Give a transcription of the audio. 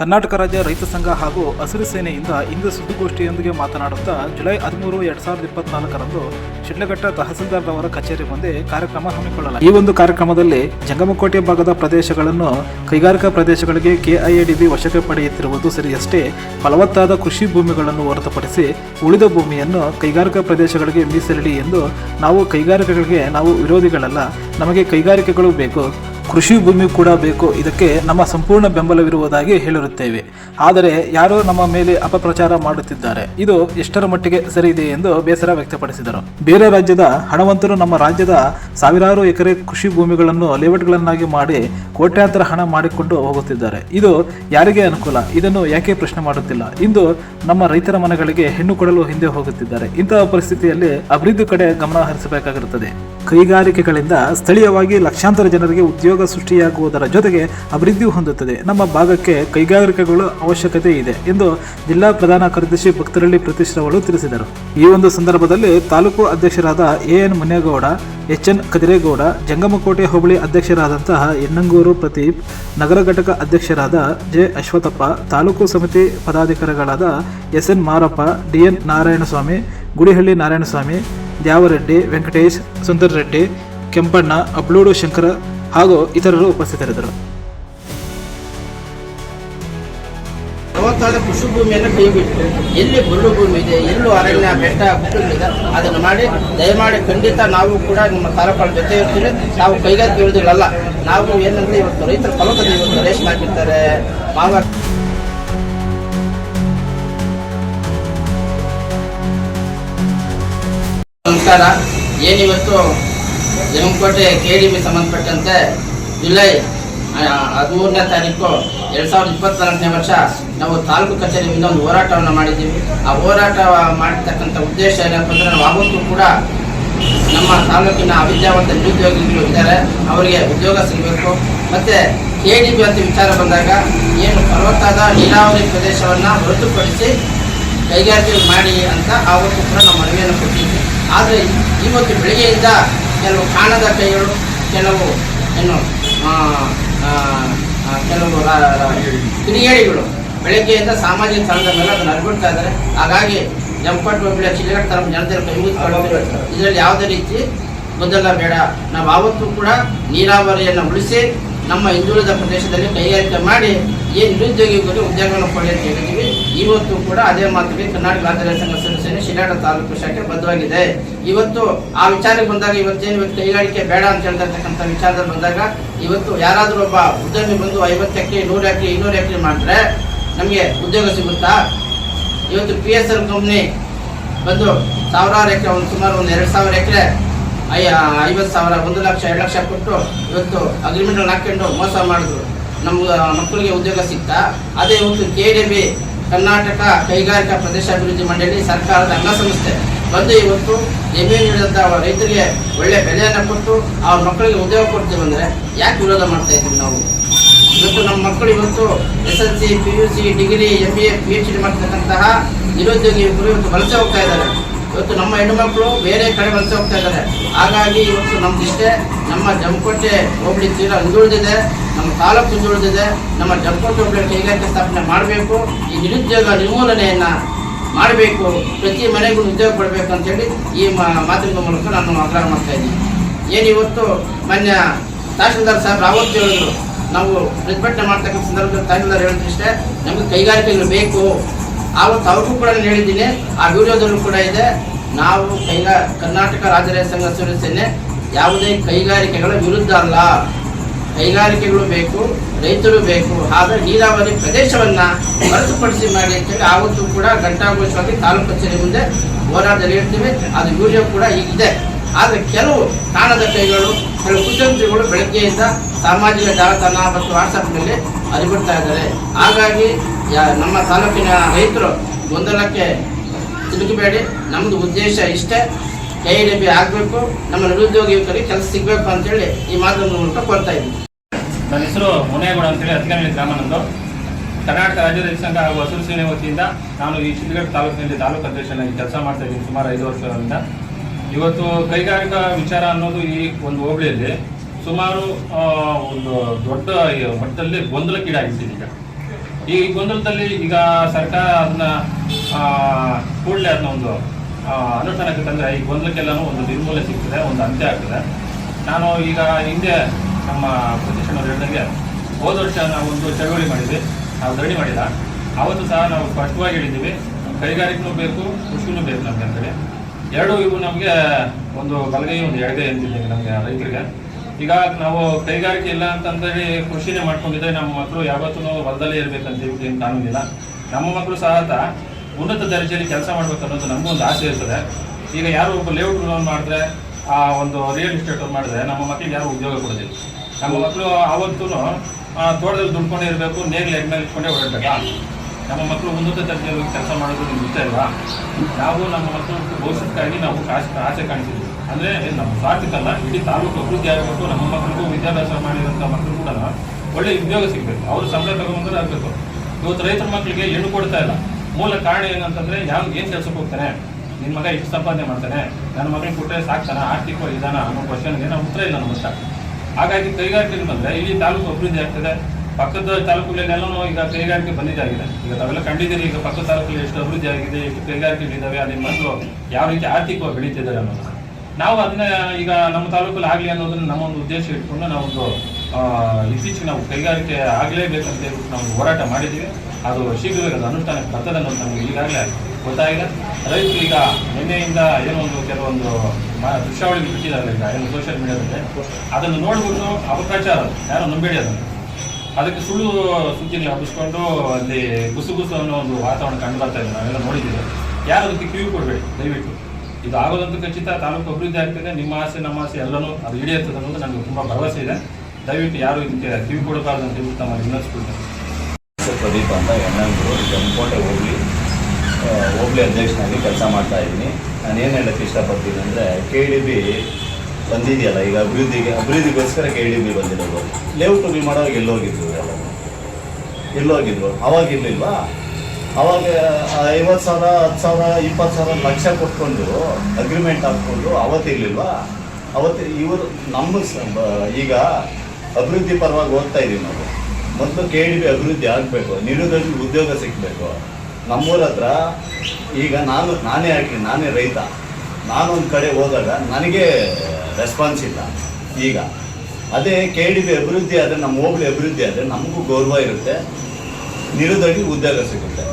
ಕರ್ನಾಟಕ ರಾಜ್ಯ ರೈತ ಸಂಘ ಹಾಗೂ ಹಸಿರು ಸೇನೆಯಿಂದ ಇಂದು ಸುದ್ದಿಗೋಷ್ಠಿಯೊಂದಿಗೆ ಮಾತನಾಡುತ್ತಾ ಜುಲೈ ಹದಿಮೂರು, ಎರಡ್ ಸಾವಿರದ ಇಪ್ಪತ್ನಾಲ್ಕರಂದು ಶಿಡ್ಲಘಟ್ಟ ತಹಸೀಲ್ದಾರ್ ಅವರ ಕಚೇರಿ ಮುಂದೆ ಕಾರ್ಯಕ್ರಮ ಹಮ್ಮಿಕೊಳ್ಳಲಾಗಿದೆ. ಈ ಒಂದು ಕಾರ್ಯಕ್ರಮದಲ್ಲಿ ಜಂಗಮಕೋಟೆ ಭಾಗದ ಪ್ರದೇಶಗಳನ್ನು ಕೈಗಾರಿಕಾ ಪ್ರದೇಶಗಳಿಗೆ ಕೆಐಎಡಿಬಿ ವಶಕ್ಕೆ ಪಡೆಯುತ್ತಿರುವುದು ಸರಿಯಷ್ಟೇ. ಫಲವತ್ತಾದ ಕೃಷಿ ಭೂಮಿಗಳನ್ನು ಹೊರತುಪಡಿಸಿ ಉಳಿದ ಭೂಮಿಯನ್ನು ಕೈಗಾರಿಕಾ ಪ್ರದೇಶಗಳಿಗೆ ಮೀಸಲಿಡಿ ಎಂದು ನಾವು ಕೈಗಾರಿಕೆಗಳಿಗೆ ನಾವು ವಿರೋಧಿಗಳಲ್ಲ. ನಮಗೆ ಕೈಗಾರಿಕೆಗಳು ಬೇಕು. ಕೃಷಿ ಭೂಮಿ ಕೂಡ ಬೇಕು. ಇದಕ್ಕೆ ನಮ್ಮ ಸಂಪೂರ್ಣ ಬೆಂಬಲವಿರುವುದಾಗಿ ಹೇಳಿರುತ್ತೇವೆ. ಆದರೆ ಯಾರೋ ನಮ್ಮ ಮೇಲೆ ಅಪಪ್ರಚಾರ ಮಾಡುತ್ತಿದ್ದಾರೆ. ಇದು ಎಷ್ಟರ ಮಟ್ಟಿಗೆ ಸರಿ ಇದೆ ಎಂದು ಬೇಸರ ವ್ಯಕ್ತಪಡಿಸಿದರು. ಬೇರೆ ರಾಜ್ಯದ ಹಣವಂತರು ನಮ್ಮ ರಾಜ್ಯದ ಸಾವಿರಾರು ಎಕರೆ ಕೃಷಿ ಭೂಮಿಗಳನ್ನು ಲೇಔಟ್ಗಳನ್ನಾಗಿ ಮಾಡಿ ಕೋಟ್ಯಾಂತರ ಹಣ ಮಾಡಿಕೊಂಡು ಹೋಗುತ್ತಿದ್ದಾರೆ. ಇದು ಯಾರಿಗೆ ಅನುಕೂಲ? ಇದನ್ನು ಯಾಕೆ ಪ್ರಶ್ನೆ ಮಾಡುತ್ತಿಲ್ಲ? ಇಂದು ನಮ್ಮ ರೈತರ ಮನೆಗಳಿಗೆ ಹೆಣ್ಣು ಕೊಡಲು ಹಿಂದೆ ಹೋಗುತ್ತಿದ್ದಾರೆ. ಇಂತಹ ಪರಿಸ್ಥಿತಿಯಲ್ಲಿ ಅಭಿವೃದ್ಧಿ ಕಡೆ ಗಮನ ಹರಿಸಬೇಕಾಗಿರುತ್ತದೆ. ಕೈಗಾರಿಕೆಗಳಿಂದ ಸ್ಥಳೀಯವಾಗಿ ಲಕ್ಷಾಂತರ ಜನರಿಗೆ ಉದ್ಯೋಗ ಸೃಷ್ಟಿಯಾಗುವುದರ ಜೊತೆಗೆ ಅಭಿವೃದ್ಧಿ ಹೊಂದುತ್ತದೆ. ನಮ್ಮ ಭಾಗಕ್ಕೆ ಕೈಗಾರಿಕೆಗಳು ಅವಶ್ಯಕತೆ ಇದೆ ಎಂದು ಜಿಲ್ಲಾ ಪ್ರಧಾನ ಕಾರ್ಯದರ್ಶಿ ಭಕ್ತರಳ್ಳಿ ಪ್ರತಿಷ್ಠಾವಳು ತಿಳಿಸಿದರು. ಈ ಒಂದು ಸಂದರ್ಭದಲ್ಲಿ ತಾಲೂಕು ಅಧ್ಯಕ್ಷರಾದ A N Munegowda H N Kadiregowda, Jangamakote ಹೋಬಳಿ ಅಧ್ಯಕ್ಷರಾದಂತಹ ಎನ್ನಂಗೂರು ಪ್ರದೀಪ್, ನಗರ ಘಟಕ ಅಧ್ಯಕ್ಷರಾದ ಜೆ ಅಶ್ವಥಪ್ಪ, ತಾಲೂಕು ಸಮಿತಿ ಪದಾಧಿಕಾರಿಗಳಾದ S N Marappa, DN Narayanaswamy, Gudihalli Narayanaswamy, Dyavareddy, Venkatesh Sundar Reddy Kempanna, Abludu Shankara ಹಾಗೂ ಇತರರು ಉಪಸ್ಥಿತರಿದ್ದರು. ಕೃಷಿ ಭೂಮಿಯನ್ನು ಕೈಬಿಟ್ಟು ಎಲ್ಲಿ ಬರಡು ಭೂಮಿ ಇದೆ, ಎಲ್ಲೂ ಅರಣ್ಯ, ಬೆಟ್ಟ ಇದೆ, ಅದನ್ನು ಮಾಡಿ, ದಯಮಾಡಿ ಖಂಡಿತ ನಾವು ಕೂಡ ನಿಮ್ಮ ತಾಲೂಕುಗಳ ಜೊತೆ ಇರ್ತೀವಿ. ನಾವು ಕೈಗಾರಿಕೆ ಇಳಿದಿಲ್ಲಲ್ಲ ನಾವು ಏನಂದ್ರೆ ಇವತ್ತು ರೈತರ ಫಲವತ್ತತೆ ಇವತ್ತು ರೇಷ್ಮೆ ಹಾಕಿರ್ತಾರೆ. ಮಾವ ನಮಸ್ಕಾರ ಏನಿವತ್ತು ಜಮಕೋಟೆ ಕೆ ಡಿ ಬಿ ಸಂಬಂಧಪಟ್ಟಂತೆ ಜುಲೈ ಹದಿಮೂರನೇ ತಾರೀಕು ಎರಡು ಸಾವಿರದ ಇಪ್ಪತ್ನಾಲ್ಕನೇ ವರ್ಷ ನಾವು ತಾಲೂಕು ಕಚೇರಿಯಿಂದ ಒಂದು ಹೋರಾಟವನ್ನು ಮಾಡಿದ್ದೀವಿ. ಆ ಹೋರಾಟ ಮಾಡಿರ್ತಕ್ಕಂಥ ಉದ್ದೇಶ ಏನಪ್ಪ ಅಂದರೆ ನಾವು ಕೂಡ ನಮ್ಮ ತಾಲೂಕಿನ ಅವಿದ್ಯಾವಂತ ನಿರುದ್ಯೋಗಿಗಳು ಇದ್ದಾರೆ. ಅವರಿಗೆ ಉದ್ಯೋಗ ಸಿಗಬೇಕು. ಮತ್ತು ಕೆ ಡಿ ಬಿ ಅಂತ ವಿಚಾರ ಬಂದಾಗ ಏನು ಫಲವತ್ತಾದ ನೀರಾವರಿ ಪ್ರದೇಶವನ್ನು ಹೊರತುಪಡಿಸಿ ಕೈಗಾರಿಕೆ ಮಾಡಿ ಅಂತ ಆವತ್ತು ಕೂಡ ನಾವು ಮನವಿಯನ್ನು ಕೊಟ್ಟಿದ್ವಿ ಆದರೆ ಇವತ್ತು ಬೆಳಗ್ಗೆಯಿಂದ ಕೆಲವು ಕಾಣದ ಕೈಗಳು ಕೆಲವು ಏನು ಕೆಲವು ಕಿರಿಯಡಿಗಳು ಕಿಡಿಗೇಡಿಗಳು ಬೆಳಗ್ಗೆಯಿಂದ ಸಾಮಾಜಿಕ ಸ್ಥಳದ ಮೇಲೆ ಅದನ್ನು ಅರ್ಬಿಡ್ತಾ ಇದ್ದಾರೆ. ಹಾಗಾಗಿ ಜಂಪಟ್ ಹೋಬಳಿಯ ಚಿಲ್ಲಘಟ್ಟ ತರ ಜನತೆಯ ಕೈ ಇದರಲ್ಲಿ ಯಾವುದೇ ರೀತಿ ಗೊಂದಲ ಬೇಡ. ನಾವು ಆವತ್ತು ಕೂಡ ನೀರಾವರಿಯನ್ನು ಉಳಿಸಿ ನಮ್ಮ ಹಿಂದುಳಿದ ಪ್ರದೇಶದಲ್ಲಿ ಕೈಗಾರಿಕೆ ಮಾಡಿ ಏನು ನಿರುದ್ಯೋಗಿಗಳು ಉದ್ಯೋಗವನ್ನು ಕೊಡಿ ಅಂತ ಹೇಳಿದ್ದೀವಿ ಇವತ್ತು ಕೂಡ ಅದೇ ಮಾತಿಗೆ ಕರ್ನಾಟಕ ರಾಜ್ಯ ಸಂಘ ಸದಸ್ಯರು ಶಿರಾಡ ತಾಲೂಕು ಶಾಖೆ ಬದ್ಧವಾಗಿದೆ. ಇವತ್ತು ಆ ವಿಚಾರಕ್ಕೆ ಬಂದಾಗ ಇವತ್ತೇನು ಇವತ್ತು ಕೈಗಾರಿಕೆ ಬೇಡ ಅಂತ ಹೇಳ್ತಾ ಇರ್ತಕ್ಕಂಥ ವಿಚಾರದಲ್ಲಿ ಬಂದಾಗ ಇವತ್ತು ಯಾರಾದರೂ ಒಬ್ಬ ಉದ್ಯಮಿ ಬಂದು ಐವತ್ತು ಎಕರೆ, ನೂರು ಎಕರೆ, ಇನ್ನೂರು ಎಕರೆ ಮಾಡಿದ್ರೆ ನಮಗೆ ಉದ್ಯೋಗ ಸಿಗುತ್ತಾ? ಇವತ್ತು ಪಿ ಎಸ್ ಎಲ್ ಕಂಪ್ನಿ ಬಂದು ಸಾವಿರಾರು ಎಕರೆ, ಒಂದು ಸುಮಾರು ಒಂದು ಎರಡು ಸಾವಿರ ಎಕರೆ ಐ ಐವತ್ತು ಸಾವಿರ, ಒಂದು ಲಕ್ಷ, ಎರಡು ಲಕ್ಷ ಕೊಟ್ಟು ಇವತ್ತು ಅಗ್ರಿಮೆಂಟ್ ಹಾಕೊಂಡು ಮೋಸ ಮಾಡಿದ್ರು. ನಮ್ಮ ಮಕ್ಕಳಿಗೆ ಉದ್ಯೋಗ ಸಿಗ್ತಾ? ಅದೇ ಇವತ್ತು ಕೆ ಡಿ ಬಿ ಕರ್ನಾಟಕ ಕೈಗಾರಿಕಾ ಪ್ರದೇಶಾಭಿವೃದ್ಧಿ ಮಂಡಳಿ ಸರ್ಕಾರದ ಅಂಗಸಂಸ್ಥೆ. ಬಂದು ಇವತ್ತು ಜಮೀನು ಆ ರೈತರಿಗೆ ಒಳ್ಳೆ ಬೆಲೆಯನ್ನು ಕೊಟ್ಟು ಅವ್ರ ಮಕ್ಕಳಿಗೆ ಉದ್ಯೋಗ ಕೊಡ್ತೀವಿ ಅಂದರೆ ಯಾಕೆ ವಿರೋಧ ಮಾಡ್ತಾ ಇದ್ದೀವಿ ನಾವು? ಇವತ್ತು ನಮ್ಮ ಮಕ್ಕಳು ಇವತ್ತು S L C P U C degree M B A P H D ಮಾಡ್ತಕ್ಕಂತಹ ನಿರುದ್ಯೋಗಿ ಇವತ್ತು ವಲಸೆ ಹೋಗ್ತಾ ಇದ್ದಾರೆ. ಇವತ್ತು ನಮ್ಮ ಹೆಣ್ಣುಮಕ್ಕಳು ಬೇರೆ ಕಡೆ ವಲಸೆ ಹೋಗ್ತಾ ಇದ್ದಾರೆ. ಹಾಗಾಗಿ ಇವತ್ತು ನಮ್ದಿಷ್ಟೇ ನಮ್ಮ ಜಮಕೋಟೆ ಹೋಬಳಿ ತೀರಾ ಹಿಂದುಳಿದಿದೆ ನಮ್ಮ ತಾಲೂಕು ಹಿಂದುಳಿದಿದೆ ನಮ್ಮ ಜಮಕೋಟೆ ಹೋಬಳಿ ಕೈಗಾರಿಕೆ ಸ್ಥಾಪನೆ ಮಾಡಬೇಕು, ಈ ನಿರುದ್ಯೋಗ ನಿರ್ಮೂಲನೆಯನ್ನು ಮಾಡಬೇಕು, ಪ್ರತಿ ಮನೆಗೂ ಉದ್ಯೋಗ ಕೊಡಬೇಕು ಅಂತೇಳಿ ಈ ಮಾ- ಮಾತಿನ ಮೂಲಕ ನಾನು ಆಗ್ರಹ ಮಾಡ್ತಾ ಇದ್ದೀನಿ. ಏನು ಇವತ್ತು ಮಾನ್ಯ ತಹಶೀಲ್ದಾರ್ ಸಾಹೇಬ್ ರಾವತ್ ಹೇಳಿದ್ರು, ನಾವು ಪ್ರತಿಭಟನೆ ಮಾಡ್ತಕ್ಕಂಥ ಸಂದರ್ಭದಲ್ಲಿ ತಹಶೀಲ್ದಾರ್ ಹೇಳಿದ್ರಿಷ್ಟೇ ನಮಗೆ ಕೈಗಾರಿಕೆಗಳು ಬೇಕು ಆವತ್ತು ಅವ್ರಿಗೂ ಕೂಡ ಹೇಳಿದ್ದೀನಿ. ಆ ವಿಡಿಯೋದಲ್ಲೂ ಕೂಡ ಇದೆ. ನಾವು ಕೈಗಾ ಕರ್ನಾಟಕ ರಾಜ್ಯ ರೈತ ಸಂಘ ಸದಸ್ಯನೇ ಯಾವುದೇ ಕೈಗಾರಿಕೆಗಳ ವಿರುದ್ಧ ಅಲ್ಲ. ಕೈಗಾರಿಕೆಗಳು ಬೇಕು, ರೈತರು ಬೇಕು. ಆದರೆ ನೀರಾವರಿ ಪ್ರದೇಶವನ್ನು ಹೊರತುಪಡಿಸಿ ಮಾಡಿ ಅಂತೇಳಿ ಆವತ್ತು ಕೂಡ ಘಂಟಾಘೋಷವಾಗಿ ತಾಲೂಕು ಕಚೇರಿ ಮುಂದೆ ಹೋರಾಟದಲ್ಲಿ ಇರ್ತೀವಿ. ಅದು ವಿಡಿಯೋ ಕೂಡ ಈಗಿದೆ ಆದರೆ ಕೆಲವು ಕಾಣದ ಕೈಗಳು, ಕೆಲವು ಕುತಂತ್ರಿಗಳು ಬೆಳಗ್ಗೆಯಿಂದ ಸಾಮಾಜಿಕ ಜಾಲತಾಣ ಮತ್ತು ವಾಟ್ಸಪ್ನಲ್ಲಿ ಅರಿಬಿಡ್ತಾ ಇದ್ದಾರೆ ಹಾಗಾಗಿ ನಮ್ಮ ತಾಲೂಕಿನ ರೈತರು ಗೊಂದಲಕ್ಕೆ ಸಿಲುಕಬೇಡಿ. ನಮ್ಮದು ಉದ್ದೇಶ ಇಷ್ಟೇ. ಕೈ ಲಭ್ಯ ಆಗಬೇಕು. ನಮ್ಮ ನಿರುದ್ಯೋಗ ಯುವಕರಿಗೆ ಕೆಲಸ ಸಿಗಬೇಕು ಅಂತೇಳಿ ಈ ಮಾತಿನ ಮೂಲಕ ಕೊಡ್ತಾ ಇದ್ದೀನಿ ನನ್ನ ಹೆಸರು ಮುನೇಗೌಡ ಅಂತೇಳಿ, ಹತ್ತಿಗನಹಳ್ಳಿ ಗ್ರಾಮ ನಂದು ಕರ್ನಾಟಕ ರಾಜ್ಯ ರೈತ ಸಂಘ ಹಾಗೂ ಹಸಿರು ಸೇನೆ ವತಿಯಿಂದ ನಾನು ಈ ಶಿಡ್ಲಘಟ್ಟ ತಾಲೂಕಿನಲ್ಲಿ ತಾಲೂಕು ಅಧ್ಯಕ್ಷನಾಗಿ ಕೆಲಸ ಮಾಡ್ತಾ ಇದ್ದೀನಿ ಸುಮಾರು ಐದು ವರ್ಷಗಳಿಂದ. ಇವತ್ತು ಕೈಗಾರಿಕಾ ವಿಚಾರ ಅನ್ನೋದು ಈ ಒಂದು ಹೋಬಳಿಯಲ್ಲಿ ಸುಮಾರು ಒಂದು ದೊಡ್ಡ ಮಟ್ಟದಲ್ಲಿ ಗೊಂದಲಕ್ಕೀಡಾಗಿದ್ದೀನಿ ಈಗ. ಈ ಗೊಂದಲದಲ್ಲಿ ಈಗ ಸರ್ಕಾರ ಅದನ್ನ ಕೂಡಲೇ ಅದನ್ನ ಒಂದು ಅನುಷ್ಠಾನಕ್ಕೆ ತಂದರೆ ಈ ಗೊಂದಲಕ್ಕೆಲ್ಲನೂ ಒಂದು ನಿರ್ಮೂಲನೆ ಸಿಗ್ತದೆ, ಒಂದು ಅಂತ್ಯ ಆಗ್ತದೆ. ನಾನು ಈಗ ಹಿಂದೆ ನಮ್ಮ ಪ್ರತಿಷ್ಠಾನವ್ರು ಹೇಳಿದಂಗೆ ಹೋದ ವರ್ಷ ನಾವು ಒಂದು ಚಳವಳಿ ಮಾಡಿದ್ವಿ. ನಾವು ಧರಣಿ ಮಾಡಿಲ್ಲ. ಆವತ್ತು ಸಹ ನಾವು ಸ್ಪಷ್ಟವಾಗಿ ಹೇಳಿದ್ದೀವಿ. ಕೈಗಾರಿಕೆನೂ ಬೇಕು, ಕೃಷಿನೂ ಬೇಕು ನಮಗೆ ಅಂತೇಳಿ. ಎರಡು ಇವು ನಮಗೆ ಒಂದು ಬಲಗೈ ಒಂದು ಎಡಗೈ ಅಂತಿದ್ದೀವಿ ನಮಗೆ ರೈತರಿಗೆ. ಈಗ ನಾವು ಕೈಗಾರಿಕೆ ಇಲ್ಲ ಅಂತಂದೇಳಿ ಕೃಷಿನೇ ಮಾಡ್ಕೊಂಡಿದ್ರೆ ನಮ್ಮ ಮಕ್ಕಳು ಯಾವತ್ತೂ ಹೊಲದಲ್ಲೇ ಇರ್ಬೇಕಂತ ಏನು ಕಾನೂನಿಲ್ಲ ನಮ್ಮ ಮಕ್ಕಳು ಸಹ ಉನ್ನತ ದರ್ಜೆಯಲ್ಲಿ ಕೆಲಸ ಮಾಡ್ಬೇಕು ಅನ್ನೋದು ನಮಗೊಂದು ಆಸೆ ಇರ್ತದೆ. ಈಗ ಯಾರು ಒಬ್ಬ ಲೇಔಟ್ ಲೋನ್ ಮಾಡಿದ್ರೆ, ಆ ಒಂದು ರಿಯಲ್ ಎಸ್ಟೇಟ್ ಮಾಡಿದ್ರೆ ನಮ್ಮ ಮಕ್ಕಳಿಗೆ ಯಾರು ಉದ್ಯೋಗ ಕೊಡೋದಿಲ್ಲ. ನಮ್ಮ ಮಕ್ಕಳು ಆವತ್ತೂ ತೋಟದಲ್ಲಿ ದುಡ್ಕೊಂಡೇ ಇರಬೇಕು ನೇಗ್ಲು ಎಡ್ಮೇಲೆ ಇಟ್ಕೊಂಡೇ ಹೊರಡಬೇಕ ನಮ್ಮ ಮಕ್ಕಳು ಉನ್ನತ ದರ್ಜೆಯಲ್ಲಿ ಕೆಲಸ ಮಾಡೋದು ನಿಮ್ಗೆ ಇಲ್ವಾ ನಾವು ನಮ್ಮ ಮಕ್ಕಳು ಭವಿಷ್ಯಕ್ಕಾಗಿ ನಾವು ಆಸೆ ಆಸೆ ಕಾಣಿಸಿದ್ವಿ ಅಂದರೆ ನಮ್ಮ ಸ್ವಾರ್ಥಕ್ಕಲ್ಲ ಇಡೀ ತಾಲೂಕು ಅಭಿವೃದ್ಧಿ ಆಗಬೇಕು ನಮ್ಮ ಮಕ್ಕಳಿಗೂ ವಿದ್ಯಾಭ್ಯಾಸ ಮಾಡಿರೋಂಥ ಮಕ್ಕಳು ಕೂಡ ಒಳ್ಳೆ ಉದ್ಯೋಗ ಸಿಗಬೇಕು. ಅವರು ಸಂಬಳ ತಗೊಂಡ್ರೆ ಆಗಬೇಕು. ಇವತ್ತು ರೈತರ ಮಕ್ಕಳಿಗೆ ಹೆಣ್ಣು ಕೊಡ್ತಾ ಇಲ್ಲ. ಮೂಲ ಕಾರಣ ಏನಂತಂದ್ರೆ ಯಾವ ಏನು ಕೆಲ್ಸಕ್ಕೆ ಹೋಗ್ತಾನೆ ನಿನ್ನ ಮಗ ಇಷ್ಟು ಸಂಪಾದನೆ ಮಾಡ್ತಾನೆ, ನನ್ನ ಮಗನಿಗೆ ಕೊಟ್ಟರೆ ಸಾಕ್ತಾನ? ಆರ್ಥಿಕವಾಗಿ ಇದಾನ ಅನ್ನೋ ಕ್ವಶನ್ಗೆ ನಾವು ಉತ್ತರ ಇಲ್ಲ ನಮ್ಮ ಹತ್ರ. ಹಾಗಾಗಿ ಕೈಗಾರಿಕೆಗೆ ಬಂದ್ರೆ ಇಲ್ಲಿ ತಾಲೂಕು ಅಭಿವೃದ್ಧಿ ಆಗ್ತದೆ. ಪಕ್ಕದ ತಾಲೂಕುಗಳಲ್ಲೆಲ್ಲನೂ ಈಗ ಕೈಗಾರಿಕೆ ಬಂದಿದ್ದಾಗಿದೆ ಈಗ ತಾವೆಲ್ಲ ಕಂಡಿದ್ದೀರಿ, ಈಗ ಪಕ್ಕದ ತಾಲೂಕಲ್ಲಿ ಎಷ್ಟು ಅಭಿವೃದ್ಧಿ ಆಗಿದೆ, ಎಷ್ಟು ಕೈಗಾರಿಕೆಗಳಿದ್ದಾವೆ ಅಲ್ಲಿ ಮಕ್ಕಳು ಯಾವ ರೀತಿ ಆರ್ಥಿಕವಾಗಿ ಬೆಳೀತಿದ್ದಾರೆ ಅನ್ನೋದು ನಾವು ಅದನ್ನ ಈಗ ನಮ್ಮ ತಾಲೂಕಲ್ಲಿ ಆಗಲಿ ಅನ್ನೋದನ್ನ ನಮ್ಮ ಒಂದು ಉದ್ದೇಶ ಇಟ್ಕೊಂಡು ನಾವೊಂದು ಇತ್ತೀಚೆಗೆ ನಾವು ಕೈಗಾರಿಕೆ ಆಗಲೇಬೇಕಂತ ಹೇಳ್ಬಿಟ್ಟು ನಾವು ಹೋರಾಟ ಮಾಡಿದ್ದೀವಿ. ಅದು ಶೀಘ್ರವಾಗಿ ಅದು ಅನುಷ್ಠಾನಕ್ಕೆ ಬರ್ತದೆ ಅನ್ನೋದು ನಮಗೆ ಈಗಾಗಲೇ ಗೊತ್ತಾಗಿದೆ. ರೈತರು ಈಗ ನಿನ್ನೆಯಿಂದ ಒಂದು ಕೆಲವೊಂದು ದೃಶ್ಯಾವಳಿ ಬಿಟ್ಟಿದ್ದಾರೆ ಈಗ, ಏನು ಸೋಷಿಯಲ್ ಮೀಡಿಯಾದಲ್ಲಿ ಅದನ್ನು ನೋಡ್ಬಿಟ್ಟು ಅಪಪ್ರಚಾರ, ಯಾರು ನಂಬೇಡಿ ಅದನ್ನು. ಅದಕ್ಕೆ ಸುಳ್ಳು ಸುದ್ದಿಗಳು ಹಬ್ಬಿಸ್ಕೊಂಡು ಅಲ್ಲಿ ಗುಸುಗುಸು ಅನ್ನೋ ಒಂದು ವಾತಾವರಣ ಕಂಡು ಬರ್ತಾ ಇದೆ. ನಾವೆಲ್ಲ ನೋಡಿದ್ದೀವಿ. ಯಾರು ಅದಕ್ಕೆ ಕಿವಿ ಕೊಡಬೇಡಿ? ದಯವಿಟ್ಟು. ಇದು ಆಗೋದಂತ ಖಚಿತ, ತಾಲೂಕು ಅಭಿವೃದ್ಧಿ ಆಗ್ತದೆ. ನಿಮ್ಮ ಆಸೆ, ನಮ್ಮ ಆಸೆ ಎಲ್ಲನೂ ಅದು ಈಡೇರ್ತದೆ ಅನ್ನೋದು ನನಗೆ ತುಂಬ ಭರವಸೆ ಇದೆ. ದಯವಿಟ್ಟು ಯಾರು ಇದಕ್ಕೆ ಕಿವಿ ಕೊಡಬಾರ್ದು ಅಂತ ಹೇಳ್ಬಿಟ್ಟು ನಮ್ಮ ವಿನಂತಿಸ್ಕೊಳ್ತೇನೆ. ಹೆಸರು ಪ್ರದೀಪ್ ಅಂತ ಎಣ್ಣಂಗರು ಜಮಕೋಟೆ ಹೋಗ್ಲಿ ಹೋಗ್ಲಿ ಅಧ್ಯಕ್ಷನಾಗಿ ಕೆಲಸ ಮಾಡ್ತಾ ಇದ್ದೀನಿ. ನಾನು ಏನು ಹೇಳಕ್ಕೆ ಇಷ್ಟಪಡ್ತೀನಿ ಅಂದರೆ ಕೆ ಡಿ ಬಿ ಬಂದಿದೆಯಲ್ಲ, ಈಗ ಅಭಿವೃದ್ಧಿಗೆ, ಅಭಿವೃದ್ಧಿಗೋಸ್ಕರ ಕೆ ಡಿ ಬಿ ಬಂದಿರೋದು. ಲೇಔಟುಗಳು ಮಾಡೋವಾಗ ಎಲ್ಲೋಗಿದ್ರು ಎಲ್ಲ ಎಲ್ಲೋಗಿದ್ರು ಅವಾಗ ಇರಲಿಲ್ವಾ? ಅವಾಗ ಐವತ್ತು ಸಾವಿರ, ಹತ್ತು ಸಾವಿರ, ಇಪ್ಪತ್ತು ಸಾವಿರ ಲಕ್ಷ ಕೊಟ್ಕೊಂಡು ಅಗ್ರಿಮೆಂಟ್ ಹಾಕ್ಕೊಂಡು ಅವತ್ತಿರ್ಲಿಲ್ವಾ ಅವತ್ತು ಇವರು ನಮ್ಮ ಈಗ ಅಭಿವೃದ್ಧಿ ಪರವಾಗಿ ಓದ್ತಾ ಇದ್ದೀವಿ ನಾವು. ಮೊದಲು ಕೆ ಡಿ ಬಿ ಅಭಿವೃದ್ಧಿ ಆಗಬೇಕು, ನಿರುದ್ಯೋಗಿ ಉದ್ಯೋಗ ಸಿಗಬೇಕು. ನಮ್ಮೂರ ಹತ್ರ ಈಗ ನಾನು, ನಾನೇ ಹಾಕಿ ನಾನೇ ರೈತ. ನಾನೊಂದು ಕಡೆ ಹೋದಾಗ ನನಗೆ ರೆಸ್ಪಾನ್ಸ್ ಇಲ್ಲ ಈಗ. ಅದೇ ಕೆ ಡಿ ಬಿ ಅಭಿವೃದ್ಧಿ ಆದರೆ, ನಮ್ಮ ಹೋಬಳಿ ಅಭಿವೃದ್ಧಿ ಆದರೆ ನಮಗೂ ಗೌರವ ಇರುತ್ತೆ, ನಿರುದ್ಯೋಗಿ ಉದ್ಯೋಗ ಸಿಗುತ್ತೆ.